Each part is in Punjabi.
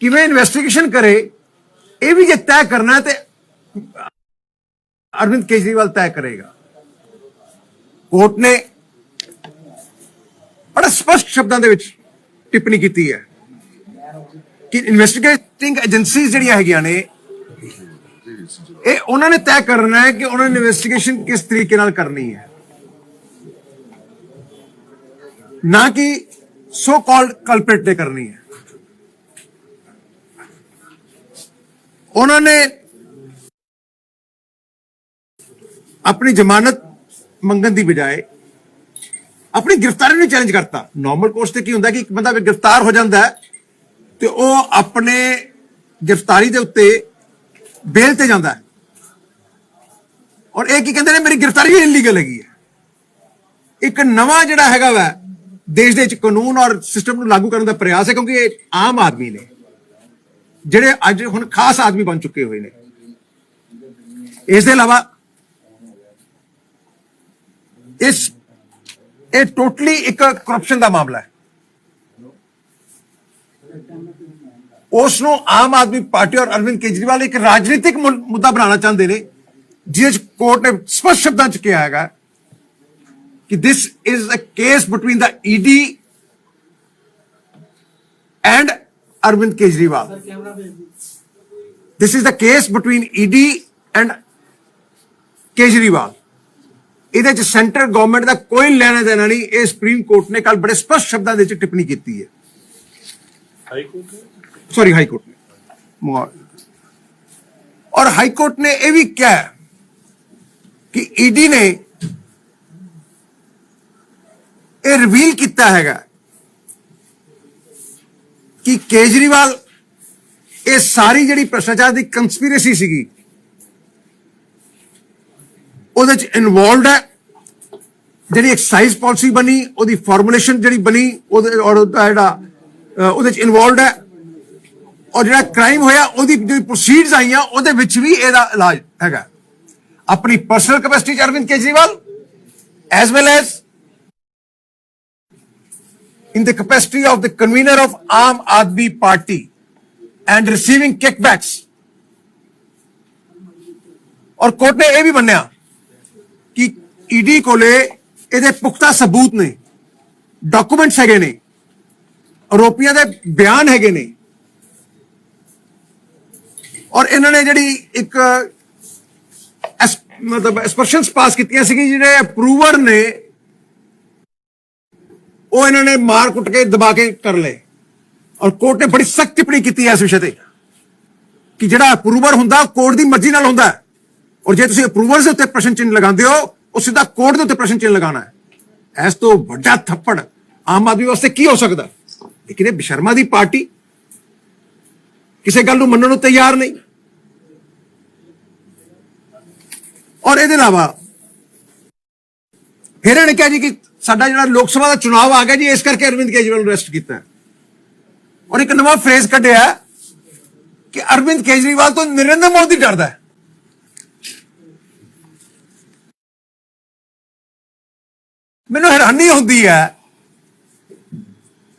ਕਿਵੇਂ ਇਨਵੈਸਟੀਗੇਸ਼ਨ ਕਰੇ, ਇਹ ਵੀ ਜੇ ਤੈਅ ਕਰਨਾ ਹੈ ਤੇ ਅਰਵਿੰਦ ਕੇਜਰੀਵਾਲ ਤੈਅ ਕਰੇਗਾ। ਕੋਰਟ ਨੇ ਬੜਾ ਸਪਸ਼ਟ ਸ਼ਬਦਾਂ ਦੇ ਵਿੱਚ ਟਿੱਪਣੀ ਕੀਤੀ ਹੈ ਕਿ ਇਨਵੈਸਟੀਗੇਟਿੰਗ ਏਜੰਸੀਜ਼ ਜਿਹੜੀਆਂ ਹੈਗੀਆਂ ਨੇ, ਇਹ ਉਹਨਾਂ ਨੇ ਤੈਅ ਕਰਨਾ ਹੈ ਕਿ ਉਹਨਾਂ ਨੇ ਇਨਵੈਸਟੀਗੇਸ਼ਨ ਕਿਸ ਤਰੀਕੇ ਨਾਲ ਕਰਨੀ ਹੈ। ਨਾ ਕਿ ਸੋ ਕਾਲਡ ਕਲਪਰੇਟ ਨੇ ਕਰਨੀ ਹੈ। ਉਹਨਾਂ ਨੇ ਆਪਣੀ ਜ਼ਮਾਨਤ ਮੰਗਣ ਦੀ ਬਜਾਏ ਆਪਣੀ ਗ੍ਰਿਫਤਾਰੀ ਨੂੰ ਚੈਲੰਜ ਕਰਤਾ। ਨਾਰਮਲ ਕੋਰਸ ਤੇ ਕੀ ਹੁੰਦਾ ਕਿ ਇੱਕ ਬੰਦਾ ਵੀ ਗ੍ਰਿਫਤਾਰ ਹੋ ਜਾਂਦਾ ਹੈ ਤੇ ਉਹ ਆਪਣੇ ਗ੍ਰਿਫਤਾਰੀ ਦੇ ਉੱਤੇ ਬੇਲ ਤੇ ਜਾਂਦਾ ਔਰ ਇਹ ਕੀ ਕਹਿੰਦੇ ਨੇ, ਮੇਰੀ ਗ੍ਰਿਫਤਾਰੀ ਵੀ ਇਲੀਗਲ ਹੈਗੀ ਹੈ। ਇੱਕ ਨਵਾਂ ਜਿਹੜਾ ਹੈਗਾ ਵਾ, ਦੇਸ਼ ਦੇ ਵਿੱਚ ਕਾਨੂੰਨ ਔਰ ਸਿਸਟਮ ਨੂੰ ਲਾਗੂ ਕਰਨ ਦਾ ਪ੍ਰਯਾਸ ਹੈ ਕਿਉਂਕਿ ਇਹ ਆਮ ਆਦਮੀ ਨੇ। ਜਿਹੜੇ ਅੱਜ ਹੁਣ ਖਾਸ ਆਦਮੀ ਬਣ ਚੁੱਕੇ ਹੋਏ ਨੇ। ਇਸ ਦੇ ਇਲਾਵਾ ਇਸ, ਇਹ ਟੋਟਲੀ ਇੱਕ ਕਰਪਸ਼ਨ ਦਾ ਮਾਮਲਾ ਹੈ। ਉਸ ਨੂੰ ਆਮ ਆਦਮੀ ਪਾਰਟੀ ਔਰ ਅਰਵਿੰਦ ਕੇਜਰੀਵਾਲ ਇੱਕ ਰਾਜਨੀਤਿਕ ਮੁੱਦਾ ਬਣਾਉਣਾ ਚਾਹੁੰਦੇ ਨੇ ਜਿਸ 'ਚ ਕੋਰਟ ਨੇ ਸਪਸ਼ਟ ਸ਼ਬਦਾਂ ਚ ਕਿਹਾ ਹੈਗਾ ਕਿ this is a case between the ED and Arvind Kejriwal. This is the case between ED and Kejriwal. ਇਹਦੇ ਚ ਸੈਂਟਰ ਗਵਰਨਮੈਂਟ ਦਾ ਕੋਈ ਲੈਣਾ ਦੇਣਾ ਨਹੀਂ ਇਹ ਸੁਪਰੀਮ ਕੋਰਟ ਨੇ ਕੱਲ ਬੜੇ ਸਪਸ਼ਟ ਸ਼ਬਦਾਂ ਦੇ ਵਿੱਚ ਟਿੱਪਣੀ ਕੀਤੀ ਹੈ high court sorry high court ਨੇ ਔਰ ਹਾਈ ਕੋਰਟ ਨੇ ਇਹ ਵੀ ਕਿਹਾ ਕਿ ਈਡੀ ਨੇ ਇਹ ਰਿਵੀਲ ਕੀਤਾ ਹੈਗਾ ਕਿ ਕੇਜਰੀਵਾਲ, ਇਹ ਸਾਰੀ ਜਿਹੜੀ ਭ੍ਰਿਸ਼ਟਾਚਾਰ ਦੀ ਕੰਸਪੀਰੇਸੀ ਸੀਗੀ, ਉਹਦੇ ਚ ਇਨਵੋਲਡ ਹੈ। ਜਿਹੜੀ ਐਕਸਾਈਜ਼ ਪਾਲਿਸੀ ਬਣੀ, ਉਹਦੀ ਫਾਰਮੂਲੇਸ਼ਨ ਜਿਹੜੀ ਬਣੀ, ਉਹਦੇ ਔਰ ਜਿਹੜਾ ਉਹਦੇ ਚ ਇਨਵੋਲਡ ਹੈ। ਔਰ ਜਿਹੜਾ ਕ੍ਰਾਈਮ ਹੋਇਆ, ਉਹਦੀ ਜਿਹੜੀ ਪ੍ਰੋਸੀਡਸ ਆਈਆਂ, ਉਹਦੇ ਵਿੱਚ ਵੀ ਇਹਦਾ ਇਲਾਜ ਹੈਗਾ। ਆਪਣੀ ਪਰਸਨਲ ਕੈਪੈਸਿਟੀ ਚ Arvind Kejriwal as well as in the capacity of the convener of Aam Aadmi Party and receiving kickbacks. ਔਰ ਕੋਰਟ ਨੇ ਇਹ ਵੀ ਮੰਨਿਆ ਕਿ ਈਡੀ ਕੋਲੇ ਇਹਦੇ ਪੁਖਤਾ ਸਬੂਤ ਨੇ ਡਾਕੂਮੈਂਟਸ ਹੈਗੇ ਨੇ ਆਰੋਪੀਆਂ ਦੇ ਬਿਆਨ ਹੈਗੇ ਨੇ ਔਰ ਇਹਨਾਂ ਨੇ ਜਿਹੜੀ ਇੱਕ ਮਤਲਬ ਐਕਸਪ੍ਰੈਸ਼ਨਸ ਪਾਸ ਕੀਤੀਆਂ ਸੀ ਜਿਹੜੇ ਅਪਰੂਵਰ ਨੇ ਉਹ ਇਹਨਾਂ ਨੇ ਮਾਰ ਕੁੱਟ ਕੇ ਦਬਾ ਕੇ ਕਰ ਲਏ। ਔਰ ਕੋਰਟ ਨੇ ਬੜੀ ਸਖਤ ਟਿੱਪਣੀ ਕੀਤੀ ਹੈ ਇਸ ਵਿਸ਼ੇ ਤੇ ਕਿ ਜਿਹੜਾ ਅਪਰੂਵਰ ਹੁੰਦਾ ਕੋਰਟ ਦੀ ਮਰਜ਼ੀ ਨਾਲ ਹੁੰਦਾ। ਔਰ ਜੇ ਤੁਸੀਂ ਅਪਰੂਵਰ ਦੇ ਉੱਤੇ ਪ੍ਰਸ਼ਨ ਚਿੰਨ੍ਹ ਲਗਾਉਂਦੇ ਹੋ, ਉਹ ਸਿੱਧਾ ਕੋਰਟ ਦੇ ਉੱਤੇ ਪ੍ਰਸ਼ਨ ਚਿੰਨ੍ਹ ਲਗਾਉਣਾ ਹੈ। ਇਸ ਤੋਂ ਵੱਡਾ ਥੱਪੜ ਆਮ ਆਦਮੀ ਵਾਸਤੇ ਕੀ ਹੋ ਸਕਦਾ? ਲੇਕਿਨ ਇਹ ਬਿਸ਼ਰਮਾ ਦੀ ਪਾਰਟੀ। ਕਿਸੇ ਗੱਲ ਨੂੰ ਮੰਨਣ ਨੂੰ ਤਿਆਰ ਨਹੀਂ। ਔਰ ਇਹਦੇ ਇਲਾਵਾ ਫਿਰ ਇਹਨੇ ਕਿਹਾ ਜੀ ਕਿ ਸਾਡਾ ਜਿਹੜਾ ਲੋਕ ਸਭਾ ਦਾ ਚੁਣਾਵ ਆ ਗਿਆ ਜੀ, ਇਸ ਕਰਕੇ ਅਰਵਿੰਦ ਕੇਜਰੀਵਾਲ ਨੂੰ ਅਰੈਸਟ ਕੀਤਾ। ਔਰ ਇੱਕ ਨਵਾਂ ਫਰੇਜ਼ ਕੱਢਿਆ ਕਿ ਅਰਵਿੰਦ ਕੇਜਰੀਵਾਲ ਤੋਂ ਨਰਿੰਦਰ ਮੋਦੀ ਡਰਦਾ ਹੈ। ਮੈਨੂੰ ਹੈਰਾਨੀ ਹੁੰਦੀ ਹੈ,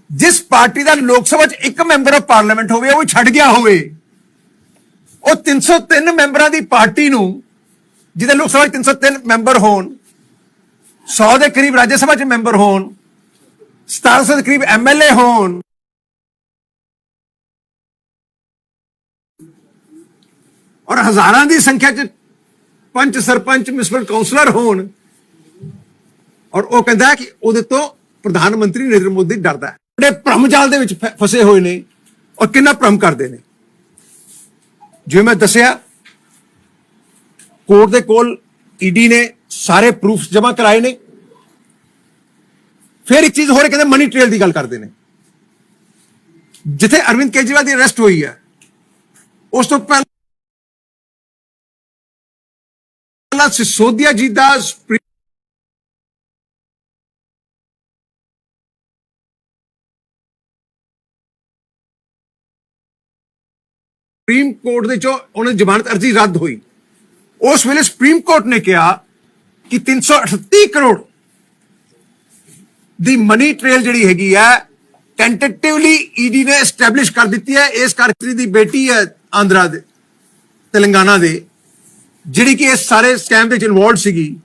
ਜਿਸ ਪਾਰਟੀ ਦਾ ਲੋਕ ਸਭਾ 'ਚ ਇੱਕ ਮੈਂਬਰ ਆਫ ਪਾਰਲੀਮੈਂਟ ਹੋਵੇ, ਉਹ ਛੱਡ ਗਿਆ ਹੋਵੇ, ਉਹ 303 ਮੈਂਬਰਾਂ ਦੀ ਪਾਰਟੀ ਨੂੰ, ਜਿਹਦੇ ਲੋਕ ਸਭਾ 'ਚ 303 ਮੈਂਬਰ ਹੋਣ 100 ਦੇ ਕਰੀਬ ਰਾਜ ਸਭਾ 'ਚ ਮੈਂਬਰ ਹੋਣ 1700 ਦੇ ਕਰੀਬ ਐਮਐਲਏ ਹੋਣ। ਔਰ ਹਜ਼ਾਰਾਂ ਦੀ ਸੰਖਿਆ 'ਚ ਪੰਚ ਸਰਪੰਚ, ਮਿਊਨਿਸਪਲ ਕਾਉਂਸਲਰ ਹੋਣ। ਔਰ ਉਹ ਕਹਿੰਦਾ ਕਿ ਉਹਦੇ ਤੋਂ ਪ੍ਰਧਾਨ ਮੰਤਰੀ ਨਰਿੰਦਰ ਮੋਦੀ ਡਰਦਾ ਹੈ। ਬੜੇ ਭ੍ਰਮਜਾਲ ਦੇ ਵਿੱਚ ਫਸੇ ਹੋਏ ਨੇ ਔਰ ਕਿੰਨਾ ਭ੍ਰਮ ਕਰਦੇ ਨੇ। ਜਿਵੇਂ ਮੈਂ ਦੱਸਿਆ, ਕੋਰਟ ਦੇ ਕੋਲ ਈਡੀ ਨੇ ਸਾਰੇ ਪ੍ਰੂਫ ਜਮ੍ਹਾਂ ਕਰਾਏ ਨੇ। ਫਿਰ ਇੱਕ ਚੀਜ਼ ਹੋਰ ਹੈ, ਕਹਿੰਦੇ ਮਨੀ ਟ੍ਰੇਲ ਦੀ ਗੱਲ ਕਰਦੇ ਨੇ ਜਿੱਥੇ ਅਰਵਿੰਦ ਕੇਜਰੀਵਾਲ ਦੀ ਅਰੈਸਟ ਹੋਈ ਹੈ ਉਸ ਤੋਂ ਪਹਿਲਾਂ ਸਿਸੋਦੀਆ ਜੀ ਦਾ ਸੁਪਰੀਮ ਸੁਪਰੀਮ ਕੋਰਟ ਦੇ ਚੋਂ ਉਹਨਾਂ ਦੀ ਜ਼ਮਾਨਤ ਅਰਜ਼ੀ ਰੱਦ ਹੋਈ ਉਸ ਵੇਲੇ ਸੁਪਰੀਮ ਕੋਰਟ ਨੇ ਕਿਹਾ ਕਿ 338 ਕਰੋੜ ਦੀ ਮਨੀ ਟ੍ਰੇਲ ਜਿਹੜੀ ਹੈਗੀ ਹੈ ਟੈਂਟੇਟਿਵਲੀ ਈਡੀ ਨੇ ਐਸਟੈਬਲਿਸ਼ ਕਰ ਦਿੱਤੀ ਹੈ, ਇਸ ਕਾਰਕਰੀ ਦੀ ਬੇਟੀ ਹੈ ਆਂਧਰਾ ਦੇ, ਤੇਲੰਗਾਨਾ ਦੇ, ਜਿਹੜੀ ਕਿ ਇਸ ਸਾਰੇ ਸਕੈਮ ਵਿੱਚ ਇਨਵੋਲਡ ਸੀਗੀ।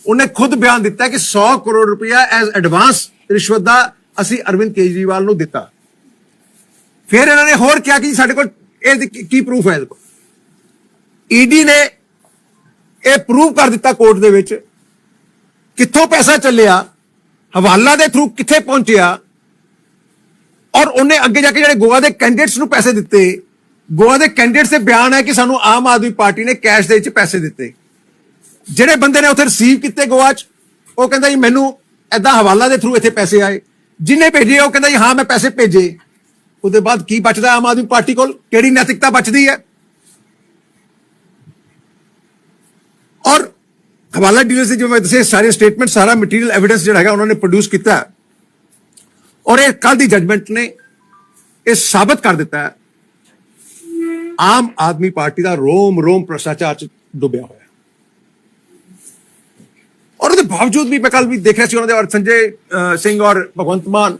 ਉਹਨੇ ਖੁਦ ਬਿਆਨ ਦਿੱਤਾ ਕਿ 100 ਕਰੋੜ ਰੁਪਇਆ ਐਜ਼ ਐਡਵਾਂਸ ਰਿਸ਼ਵਤ ਦਾ ਅਸੀਂ ਅਰਵਿੰਦ ਕੇਜਰੀਵਾਲ ਨੂੰ ਦਿੱਤਾ। ਫਿਰ ਇਹਨਾਂ ਨੇ ਹੋਰ ਕਿਹਾ ਕਿ ਸਾਡੇ ਕੋਲ ਇਹ ਕੀ ਪ੍ਰੂਫ ਹੈ ਇਹਦੇ ਕੋਲ? ਈਡੀ ਨੇ ਇਹ ਪ੍ਰੂਵ ਕਰ ਦਿੱਤਾ ਕੋਰਟ ਦੇ ਵਿੱਚ ਕਿੱਥੋਂ ਪੈਸਾ ਚੱਲਿਆ, ਹਵਾਲਾ ਦੇ ਥਰੂ ਕਿੱਥੇ ਪਹੁੰਚਿਆ ਔਰ ਉਹਨੇ ਅੱਗੇ ਜਾ ਕੇ ਜਿਹੜੇ ਗੋਆ ਦੇ ਕੈਂਡੀਡੇਟਸ ਨੂੰ ਪੈਸੇ ਦਿੱਤੇ, ਗੋਆ ਦੇ ਕੈਂਡੀਡੇਟਸ ਦੇ ਬਿਆਨ ਹੈ ਕਿ ਸਾਨੂੰ ਆਮ ਆਦਮੀ ਪਾਰਟੀ ਨੇ ਕੈਸ਼ ਦੇ ਵਿੱਚ ਪੈਸੇ ਦਿੱਤੇ। ਜਿਹੜੇ ਬੰਦੇ ਨੇ ਉੱਥੇ ਰਿਸੀਵ ਕੀਤੇ ਗੋਆ 'ਚ, ਉਹ ਕਹਿੰਦਾ ਜੀ ਮੈਨੂੰ ਐਦਾਂ ਹਵਾਲਾ ਦੇ ਥਰੂ ਇੱਥੇ ਪੈਸੇ ਆਏ। ਜਿਨੇ ਭੇਜੇ, ਉਹ ਕਹਿੰਦਾ ਜੀ ਹਾਂ ਮੈਂ ਪੈਸੇ ਭੇਜੇ। ਉਹਦੇ ਬਾਅਦ ਕੀ ਬਚਦਾ ਆਮ ਆਦਮੀ ਪਾਰਟੀ ਕੋਲ? ਕਿਹੜੀ ਨੈਤਿਕਤਾ ਬਚਦੀ ਹੈ? ਔਰ ਹਵਾਲਾ ਡੀਲਰਸ ਦੇ ਜੋ ਮੈਂ ਦੱਸੇ ਸਾਰੇ ਸਟੇਟਮੈਂਟ ਸਾਰਾ ਮਟੀਰੀਅਲ ਐਵੀਡੈਂਸ ਜਿਹੜਾ ਹੈਗਾ ਉਹਨਾਂ ਨੇ ਪ੍ਰੋਡਿਊਸ ਕੀਤਾ ਔਰ ਇਹ ਕੱਲ ਦੀ ਜਜਮੈਂਟ ਨੇ ਇਹ ਸਾਬਤ ਕਰ ਦਿੱਤਾ ਆਮ ਆਦਮੀ ਪਾਰਟੀ ਦਾ ਰੋਮ ਰੋਮ ਭ੍ਰਸ਼ਟਾਚਾਰ ਚ ਡੁੱਬਿਆ ਹੋਇਆ ਔਰ ਉਹਦੇ ਬਾਵਜੂਦ ਵੀ ਮੈਂ ਕੱਲ ਵੀ ਦੇਖ ਰਿਹਾ ਸੀ ਉਹਨਾਂ ਦੇ ਔਰ ਸੰਜੇ ਸਿੰਘ ਔਰ ਭਗਵੰਤ ਮਾਨ।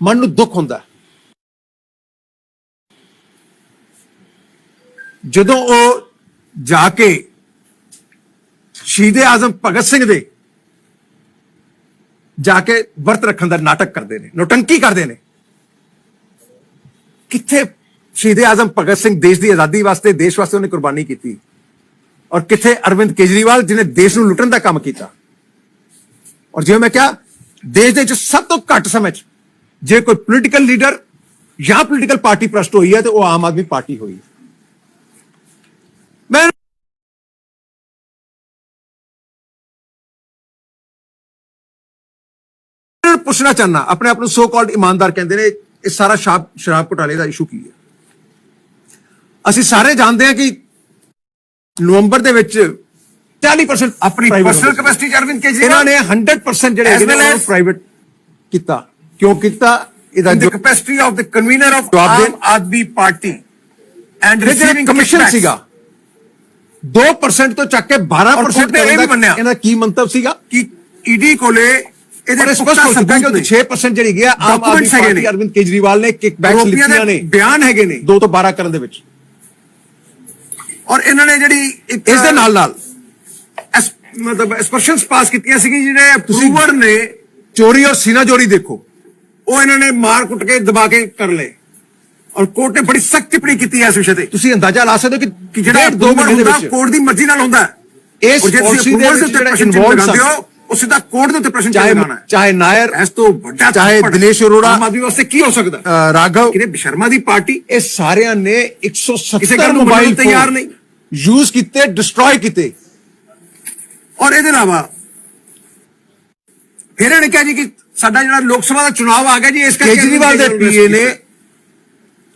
ਮਨ ਨੂੰ ਦੁੱਖ ਹੁੰਦਾ ਜਦੋਂ ਉਹ ਜਾ ਕੇ ਸ਼ਹੀਦ ਆਜ਼ਮ ਭਗਤ ਸਿੰਘ ਦੇ ਜਾ ਕੇ ਵਰਤ ਰੱਖਣ ਦਾ ਨਾਟਕ ਕਰਦੇ ਨੇ ਨੋਟੰਕੀ ਕਰਦੇ ਨੇ ਕਿੱਥੇ ਸ਼ਹੀਦ ਆਜ਼ਮ ਭਗਤ ਸਿੰਘ ਦੇਸ਼ ਦੀ ਆਜ਼ਾਦੀ ਵਾਸਤੇ ਦੇਸ਼ ਵਾਸਤੇ ਉਹਨੇ ਕੁਰਬਾਨੀ ਕੀਤੀ ਔਰ ਕਿੱਥੇ ਅਰਵਿੰਦ ਕੇਜਰੀਵਾਲ ਜਿਨੇ ਦੇਸ਼ ਨੂੰ ਲੁੱਟਣ ਦਾ ਕੰਮ ਕੀਤਾ ਔਰ ਜਿਵੇਂ ਮੈਂ ਕਿਹਾ ਦੇਸ਼ ਦੇ ਵਿੱਚ ਸਭ ਤੋਂ ਘੱਟ ਸਮੇਂ 'ਚ ਜੇ ਕੋਈ ਪੋਲੀਟੀਕਲ ਲੀਡਰ ਜਾਂ ਪੋਲੀਟੀਕਲ ਪਾਰਟੀ ਪ੍ਰਸਟ ਹੋਈ ਹੈ ਤੇ ਉਹ ਆਮ ਆਦਮੀ ਪਾਰਟੀ ਹੋਈ ਹੈ ਇਹਨਾਂ ਨੂੰ ਪੁੱਛਣਾ ਚਾਹਨਾ ਆਪਣੇ ਆਪ ਨੂੰ ਸੋ ਕਾਲਡ ਇਮਾਨਦਾਰ ਕਹਿੰਦੇ ਨੇ ਇਹ ਸਾਰਾ ਸ਼ਰਾਬ ਸ਼ਰਾਬ ਘੁਟਾਲੇ ਦਾ ਇਸ਼ੂ ਕੀ ਹੈ? ਅਸੀਂ ਸਾਰੇ ਜਾਣਦੇ ਹਾਂ ਕਿ ਨਵੰਬਰ ਦੇ ਵਿੱਚ 40% ਆਪਣੀ ਪਰਸਨਲ ਕੈਪੈਸਿਟੀ ਅਰਵਿੰਦ ਇਹਨਾਂ ਕੇਜਰੀਵਾਲ ਨੇ 100% ਜਿਹੜੇ ਹੈਗੇ ਨੇ ਪ੍ਰਾਈਵੇਟ ਕੀਤਾ। ਕਿਉਂ ਕੀਤਾ? ਇਹਦਾ ਜੋ of ਜਵਾਬ ਦੇ- ਆਮ ਆਦਮੀ ਪਾਰਟੀ ਜਿਹੜਾ receiving ਕਮਿਸ਼ਨ. ਸੀਗਾ। 2% ਤੋਂ ਚੱਕ ਕੇ 12% ਕੋਰਟ ਨੇ ਇਹ ਵੀ ਦਾ ਮੰਨਿਆ। ਇਹਦਾ ਕੀ ਮੰਤਵ ਸੀਗਾ? ਕਿ ਈਡੀ ਕੋਲੇ ਇਹਦੇ ਸਪਸ਼ਟ ਹੋ ਚੁੱਕਾ ਕਿ ਉਹਦੀ 6% ਜਿਹੜੀ ਗਿਆ ਆਮ ਆਦਮੀ ਪਾਰਟੀ। ਅਰਵਿੰਦ ਕੇਜਰੀਵਾਲ ਨੇ ਕਿਕਬੈਕਸ ਦੇ ਨੇ। ਬਿਆਨ ਹੈਗੇ ਨੇ। 2 ਤੋਂ 12 ਕਰਨ ਦੇ ਵਿੱਚ। ਔਰ ਇਹਨਾਂ ਨੇ ਜਿਹੜੀ ਇਸ ਦੇ ਨਾਲ ਨਾਲ ਮਤਲਬ ਐਕਸਪ੍ਰੈਸ਼ਨਸ ਪਾਸ ਕੀਤੀਆਂ ਸੀ ਜਿਹੜੇ ਅਪਰੂਵਰ ਨੇ। ਚੋਰੀ ਔਰ ਸੀਨਾ ਚੋਰੀ ਦੇਖੋ। ਉਹ ਇਹਨਾਂ ਨੇ ਮਾਰ ਕੁੱਟ ਕੇ ਦਬਾ ਕੇ ਕਰ ਲਏ। ਔਰ ਕੋਰਟ ਨੇ ਬੜੀ ਸਖਤ ਟਿੱਪਣੀ ਕੀਤੀ ਹੈ ਇਸ ਵਿਸ਼ੇ ਤੇ ਤੁਸੀਂ ਅੰਦਾਜ਼ਾ ਲਾ ਸਕਦੇ ਹੋ ਕਿ ਜਿਹੜਾ ਡੇਢ ਦੋ ਅਪਰੂਵਰ ਮਹੀਨੇ ਦੇ ਵਿੱਚ ਕੋਰਟ ਦੀ ਮਰਜ਼ੀ ਨਾਲ ਹੁੰਦਾ। ਇਸ ਤੁਸੀਂ ਦੇ ਵਿੱਚ ਜਿਹੜਾ ਸਨ। ਹੋ ਉਹ ਸਿੱਧਾ ਕੋਰਟ ਦੇ ਉੱਤੇ ਪ੍ਰਸ਼ਨ ਹੈ ਚਾਹੇ ਨਾਇਰ ਇਸ ਤੋਂ ਵੱਡਾ ਚਾਹੇ ਦਿਨੇਸ਼ ਅਰੋੜਾ, ਆਮ ਆਦਮੀ ਵਾਸਤੇ ਕੀ ਹੋ ਸਕਦਾ ਰਾਘਵ ਕਿਰੇ ਬਿਸ਼ਰਮਾ ਦੀ ਪਾਰਟੀ ਇਹ ਸਾਰਿਆਂ ਨੇ ਕਿਸੇ 170 ਗੱਲ ਨੂੰ ਮੰਨਣ ਮੋਬਾਈਲ ਤਿਆਰ ਨਹੀਂ। ਯੂਜ਼ ਕੀਤੇ ਡਿਸਟਰੋਏ ਕੀਤੇ ਔਰ ਇਹਦੇ ਇਲਾਵਾ ਫਿਰ ਇਹਨੇ ਕਿਹਾ ਜੀ ਕਿ ਸਾਡਾ ਜਿਹੜਾ ਲੋਕ ਸਭਾ ਦਾ ਚੁਣਾਵ ਆ ਗਿਆ ਜੀ ਇਸ ਕਰਕੇ ਕੇਜਰੀਵਾਲ ਦੇ ਪੀਏ ਨੇ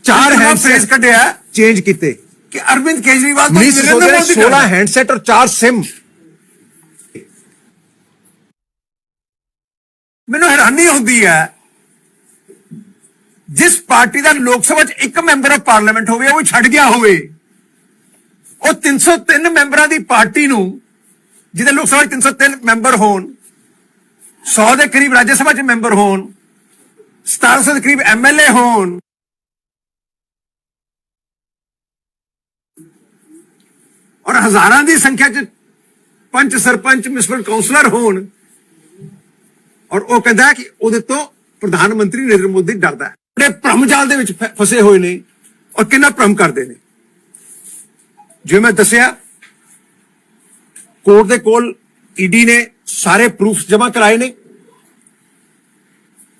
ਚਾਰ ਹੈਂਡ ਹੈਂਡਸੈਟ ਕੱਢਿਆ ਚੇਂਜ ਕੀਤੇ ਕਿ ਅਰਵਿੰਦ ਕੇਜਰੀਵਾਲ ਤੋਂ ਮਨੀਸ਼ ਨਰਿੰਦਰ ਸਿਸੋਦੀਆ ਨੇ ਮੋਦੀ 16 ਕਰਦਾ। ਹੈਂਡਸੈਟ ਔਰ 4 ਸਿਮ ਮੈਨੂੰ ਹੈਰਾਨੀ ਹੁੰਦੀ ਹੈ ਜਿਸ ਪਾਰਟੀ ਦਾ ਲੋਕ ਸਭਾ 'ਚ ਇੱਕ ਮੈਂਬਰ ਆਫ ਪਾਰਲੀਮੈਂਟ ਹੋਵੇ ਉਹ ਛੱਡ ਗਿਆ ਹੋਵੇ ਉਹ 303 ਮੈਂਬਰਾਂ ਦੀ ਪਾਰਟੀ ਨੂੰ ਜਿਹਦੇ ਲੋਕ ਸਭਾ 'ਚ 303 ਮੈਂਬਰ ਹੋਣ 100 ਦੇ ਕਰੀਬ ਰਾਜ ਸਭਾ 'ਚ ਮੈਂਬਰ ਹੋਣ 1700 ਦੇ ਕਰੀਬ ਐਮਐਲਏ ਹੋਣ ਔਰ ਹਜ਼ਾਰਾਂ ਦੀ ਸੰਖਿਆ 'ਚ ਪੰਚ ਸਰਪੰਚ, ਮਿਊਨਿਸਪਲ ਕਾਉਂਸਲਰ ਹੋਣ। ਔਰ ਉਹ ਕਹਿੰਦਾ ਕਿ ਉਹਦੇ ਤੋਂ ਪ੍ਰਧਾਨ ਮੰਤਰੀ ਨਰਿੰਦਰ ਮੋਦੀ ਡਰਦਾ ਹੈ। ਬੜੇ ਭ੍ਰਮ ਜਾਲ ਦੇ ਵਿੱਚ ਫਸੇ ਹੋਏ ਨੇ ਔਰ ਕਿੰਨਾ ਭ੍ਰਮ ਕਰਦੇ ਨੇ। ਜਿਵੇਂ ਮੈਂ ਦੱਸਿਆ, ਕੋਰਟ ਦੇ ਕੋਲ ਈਡੀ ਨੇ ਸਾਰੇ ਪ੍ਰੂਫ ਜਮ੍ਹਾਂ ਕਰਾਏ ਨੇ।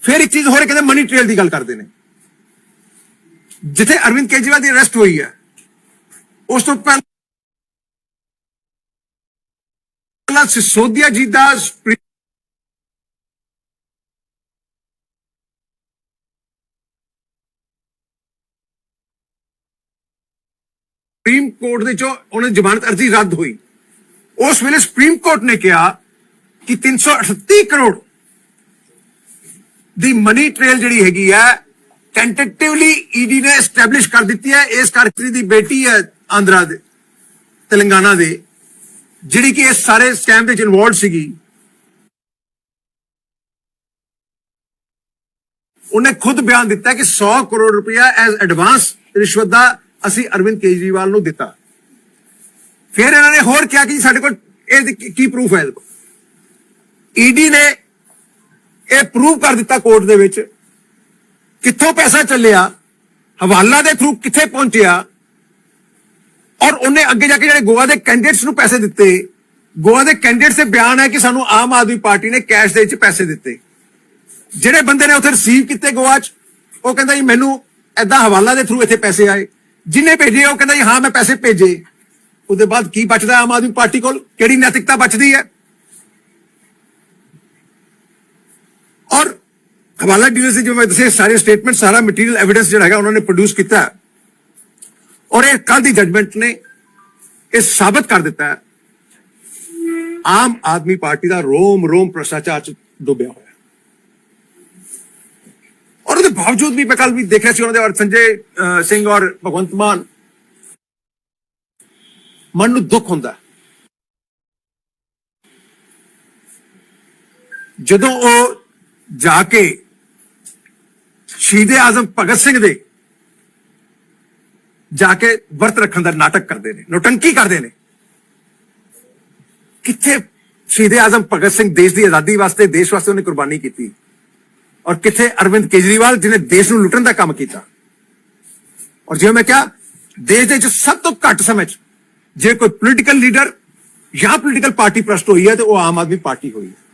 ਫਿਰ ਇੱਕ ਚੀਜ਼ ਹੋਰ ਕਹਿੰਦੇ ਮਨੀ ਟ੍ਰੇਲ ਦੀ ਗੱਲ ਕਰਦੇ ਨੇ। ਜਿੱਥੇ ਅਰਵਿੰਦ ਕੇਜਰੀਵਾਲ ਦੀ ਅਰੈਸਟ ਹੋਈ ਹੈ, ਉਸ ਤੋਂ ਪਹਿਲਾਂ ਸਿਸੋਦੀਆ ਜੀ ਦਾ ਸੁਪਰੀਮ ਕੋਰਟ ਦੇ ਚੋਂ ਉਹਨਾਂ ਦੀ ਜ਼ਮਾਨਤ ਅਰਜ਼ੀ ਰੱਦ ਹੋਈ। ਉਸ ਵੇਲੇ ਸੁਪਰੀਮ ਕੋਰਟ ਨੇ ਕਿਹਾ ਕਿ 338 ਕਰੋੜ ਦੀ ਮਨੀ ਟ੍ਰੇਲ ਜਿਹੜੀ ਹੈਗੀ ਹੈ ਟੈਂਟੇਟਿਵਲੀ ਈਡੀ ਨੇ ਐਸਟੈਬਲਿਸ਼ ਕਰ ਦਿੱਤੀ ਹੈ। ਇਸ ਕਰਕੇ ਦੀ ਬੇਟੀ ਹੈ ਆਂਧਰਾ ਦੇ, ਤੇਲੰਗਾਨਾ ਦੇ। ਜਿਹੜੀ ਕਿ ਇਸ ਸਾਰੇ ਸਕੈਮ ਵਿੱਚ ਇਨਵੋਲਡ ਸੀਗੀ, ਉਹਨੇ ਖੁਦ ਬਿਆਨ ਦਿੱਤਾ ਕਿ 100 ਕਰੋੜ ਰੁਪਇਆ ਐਜ਼ ਐਡਵਾਂਸ ਰਿਸ਼ਵਤ ਦਾ ਅਸੀਂ ਅਰਵਿੰਦ ਕੇਜਰੀਵਾਲ ਨੂੰ ਦਿੱਤਾ। ਫਿਰ ਇਹਨਾਂ ਨੇ ਹੋਰ ਕਿਹਾ ਕਿ ਸਾਡੇ ਕੋਲ ਇਹ ਕੀ ਪ੍ਰੂਫ ਹੈ ਇਹਦੇ ਕੋਲ? ਈਡੀ ਨੇ ਇਹ ਪ੍ਰੂਵ ਕਰ ਦਿੱਤਾ ਕੋਰਟ ਦੇ ਵਿੱਚ ਕਿੱਥੋਂ ਪੈਸਾ ਚੱਲਿਆ, ਹਵਾਲਾ ਦੇ ਥਰੂ ਕਿੱਥੇ ਪਹੁੰਚਿਆ ਔਰ ਉਹਨੇ ਅੱਗੇ ਜਾ ਕੇ ਜਿਹੜੇ ਗੋਆ ਦੇ ਕੈਂਡੀਡੇਟਸ ਨੂੰ ਪੈਸੇ ਦਿੱਤੇ, ਗੋਆ ਦੇ ਕੈਂਡੀਡੇਟਸ ਦੇ ਬਿਆਨ ਹੈ ਕਿ ਸਾਨੂੰ ਆਮ ਆਦਮੀ ਪਾਰਟੀ ਨੇ ਕੈਸ਼ ਦੇ ਵਿੱਚ ਪੈਸੇ ਦਿੱਤੇ। ਜਿਹੜੇ ਬੰਦੇ ਨੇ ਉੱਥੇ ਰਿਸੀਵ ਕੀਤੇ ਗੋਆ 'ਚ, ਉਹ ਕਹਿੰਦਾ ਜੀ ਮੈਨੂੰ ਐਦਾਂ ਹਵਾਲਾ ਦੇ ਥਰੂ ਇੱਥੇ ਪੈਸੇ ਆਏ। ਜਿੰਨੇ ਭੇਜੇ, ਉਹ ਕਹਿੰਦਾ ਜੀ ਹਾਂ ਮੈਂ ਪੈਸੇ ਭੇਜੇ। ਉਹਦੇ ਬਾਅਦ ਕੀ ਬਚਦਾ ਆਮ ਆਦਮੀ ਪਾਰਟੀ ਕੋਲ? ਕਿਹੜੀ ਨੈਤਿਕਤਾ ਬਚਦੀ ਹੈ? ਔਰ ਹਵਾਲਾ ਡੀਲਰ ਸੀ ਜੋ ਮੈਂ ਦੱਸੇ ਸਾਰੇ ਸਟੇਟਮੈਂਟ ਸਾਰਾ ਮਟੀਰੀਅਲ ਐਵੀਡੈਂਸ ਜਿਹੜਾ ਹੈਗਾ ਉਹਨਾਂ ਨੇ ਪ੍ਰੋਡਿਊਸ ਕੀਤਾ। ਔਰ ਇਹ ਕੱਲ ਦੀ ਜਜਮੈਂਟ ਨੇ ਇਹ ਸਾਬਤ ਕਰ ਦਿੱਤਾ ਹੈ। ਆਮ ਆਦਮੀ ਪਾਰਟੀ ਦਾ ਰੋਮ ਰੋਮ ਭ੍ਰਸ਼ਟਾਚਾਰ ਚ ਡੁੱਬਿਆ ਹੋਇਆ ਔਰ ਉਹਦੇ ਬਾਵਜੂਦ ਵੀ ਮੈਂ ਕੱਲ ਵੀ ਦੇਖਿਆ ਸੀ ਉਹਨਾਂ ਦੇ ਔਰ ਸੰਜੇ ਸਿੰਘ ਔਰ ਭਗਵੰਤ ਮਾਨ। ਮਨ ਨੂੰ ਦੁੱਖ ਹੁੰਦਾ ਜਦੋਂ ਉਹ ਜਾ ਕੇ ਸ਼ਹੀਦ ਆਜ਼ਮ ਭਗਤ ਸਿੰਘ ਦੇ ਜਾ ਕੇ ਵਰਤ ਰੱਖਣ ਦਾ ਨਾਟਕ ਕਰਦੇ ਨੇ ਨੋਟੰਕੀ ਕਰਦੇ ਨੇ ਕਿੱਥੇ ਸ਼ਹੀਦ ਆਜ਼ਮ ਭਗਤ ਸਿੰਘ ਦੇਸ਼ ਦੀ ਆਜ਼ਾਦੀ ਵਾਸਤੇ ਦੇਸ਼ ਵਾਸਤੇ ਉਹਨੇ ਕੁਰਬਾਨੀ ਕੀਤੀ ਔਰ ਕਿੱਥੇ ਅਰਵਿੰਦ ਕੇਜਰੀਵਾਲ ਜਿਹਨੇ ਦੇਸ਼ ਨੂੰ ਲੁੱਟਣ ਦਾ ਕੰਮ ਕੀਤਾ ਔਰ ਜਿਵੇਂ ਮੈਂ ਕਿਹਾ ਦੇਸ਼ ਦੇ ਵਿੱਚ ਸਭ ਤੋਂ ਘੱਟ ਸਮੇਂ 'ਚ ਜੇ ਕੋਈ ਪੋਲੀਟੀਕਲ ਲੀਡਰ ਜਾਂ ਪੋਲੀਟੀਕਲ ਪਾਰਟੀ ਪ੍ਰਸਤ ਹੋਈ ਹੈ ਤੇ ਉਹ ਆਮ ਆਦਮੀ ਪਾਰਟੀ ਹੋਈ ਹੈ